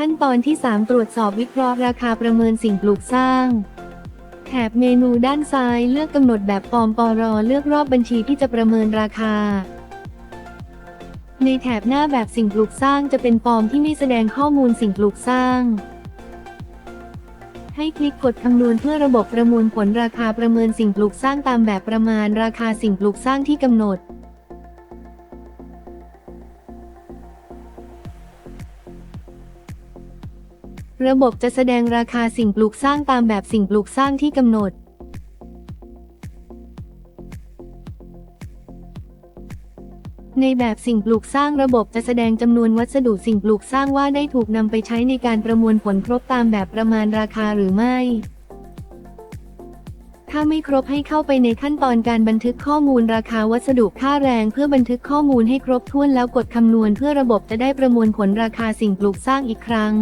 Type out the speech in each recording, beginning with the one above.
ขั้นตอนที่ 3 ตรวจสอบวิเคราะห์ราคาประเมินสิ่งปลูกสร้างแถบเมนูด้านซ้ายเลือกกำหนดแบบฟอร์มปรเลือกรอบบัญชีที่จะประเมินราคา ในแถบหน้าแบบสิ่งปลูกสร้างจะเป็นฟอร์มที่ไม่แสดงข้อมูลสิ่งปลูกสร้าง ให้คลิกกดคำนวณเพื่อระบบประมวลผลราคาประเมินสิ่งปลูกสร้างตามแบบประมาณราคาสิ่งปลูกสร้างที่กำหนด ระบบจะแสดงราคาสิ่งปลูกสร้างตามแบบสิ่งปลูกสร้างที่กำหนด ในแบบสิ่งปลูกสร้างระบบจะแสดงจำนวนวัสดุสิ่งปลูกสร้างว่าได้ถูกนำไปใช้ในการประมวลผลครบตามแบบประมาณราคาหรือไม่ ถ้าไม่ครบให้เข้าไปในขั้นตอนการบันทึกข้อมูลราคาวัสดุค่าแรง เพื่อบันทึกข้อมูลให้ครบถ้วนแล้วกดคำนวณเพื่อระบบจะได้ประมวลผลราคาสิ่งปลูกสร้างอีกครั้ง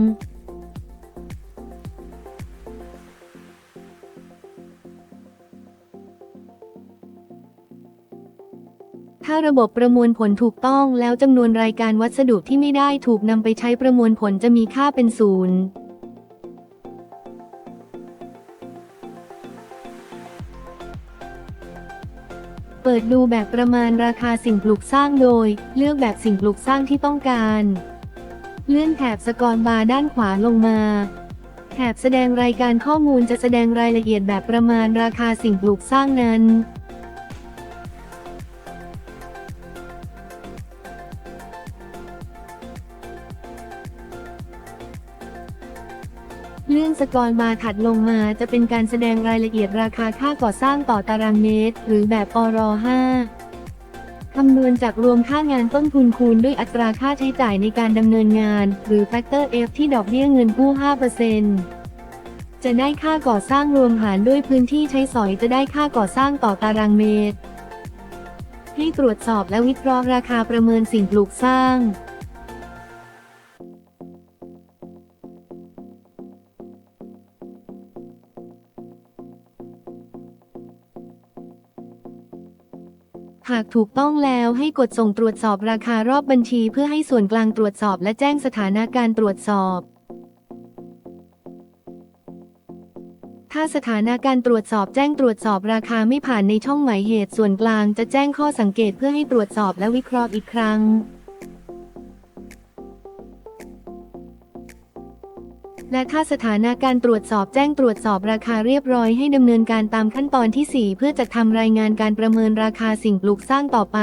ถ้าระบบประมวลผลถูกต้องแล้วจำนวนรายการวัสดุที่ไม่ได้ถูกนำไปใช้ประมวลผลจะมีค่าเป็นศูนย์เปิดดูแบบประมาณราคาสิ่งปลูกสร้างโดย เลือกแบบสิ่งปลูกสร้างที่ต้องการ เลื่อนแถบสกอร์บาร์ด้านขวาลงมาแถบแสดงรายการข้อมูลจะแสดงรายละเอียดแบบประมาณราคาสิ่งปลูกสร้างนั้น เลื่อนสกอร์บาถัดลงมาจะเป็นการแสดงรายละเอียดราคาค่าก่อสร้างต่อตารางเมตร หรือแบบปร5คำนวณจากรวมค่างานต้นทุนคูณด้วยอัตราค่าใช้จ่ายในการดำเนินงาน หรือ Factor F ที่ดอกเบี้ยเงินกู้ 5%จะได้ค่าก่อสร้างรวมหารด้วยพื้นที่ใช้สอยจะได้ค่าก่อสร้างต่อตารางเมตร ให้ตรวจสอบและวิเคราะห์ราคาประเมินสิ่งปลูกสร้าง หากถูกต้องแล้วให้กดส่งตรวจสอบราคารอบบัญชีเพื่อให้ส่วนกลางตรวจสอบและแจ้งสถานะการตรวจสอบ ถ้าสถานะการตรวจสอบแจ้งตรวจสอบราคาไม่ผ่านในช่องหมายเหตุส่วนกลางจะแจ้งข้อสังเกตเพื่อให้ตรวจสอบและวิเคราะห์อีกครั้ง และถ้าสถานะการตรวจสอบแจ้งตรวจสอบราคาเรียบร้อยให้ดำเนินการตามขั้นตอนที่ 4 เพื่อจัดทำรายงานการประเมินราคาสิ่งปลูกสร้างต่อไป